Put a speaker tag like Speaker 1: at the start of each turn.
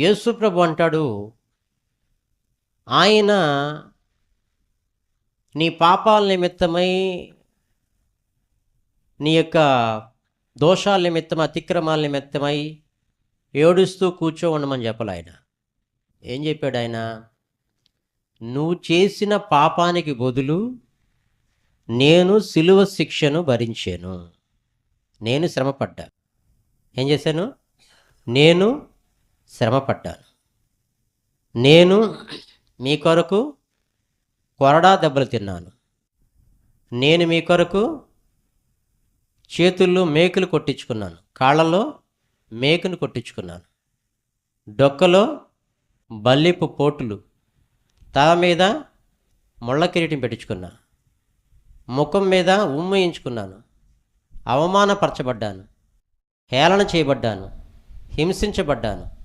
Speaker 1: యేసుప్రభు అంటాడు ఆయన నీ పాపాల నిమిత్తమై నీ యొక్క దోషాల నిమిత్తం అతిక్రమాల నిమిత్తమై ఏడుస్తూ కూర్చో ఉండమని చెప్పాలి ఆయన. ఏం చెప్పాడు ఆయన? నువ్వు చేసిన పాపానికి బదులు నేను సిలువ శిక్షను భరించాను. నేను శ్రమపడ్డా. ఏం చేశాను? నేను శ్రమపడ్డాను. నేను మీ కొరకు కొరడా దెబ్బలు తిన్నాను. నేను మీ కొరకు చేతుల్లో మేకులు కొట్టించుకున్నాను. కాళ్ళలో మేకును కొట్టించుకున్నాను. డొక్కలో బల్లిపు పోటులు. తల మీద ముళ్ళ కిరీటం పెట్టించుకున్నా ముఖం మీద ఉమ్మయించుకున్నాను అవమానపరచబడ్డాను. హేళన చేయబడ్డాను. హింసించబడ్డాను.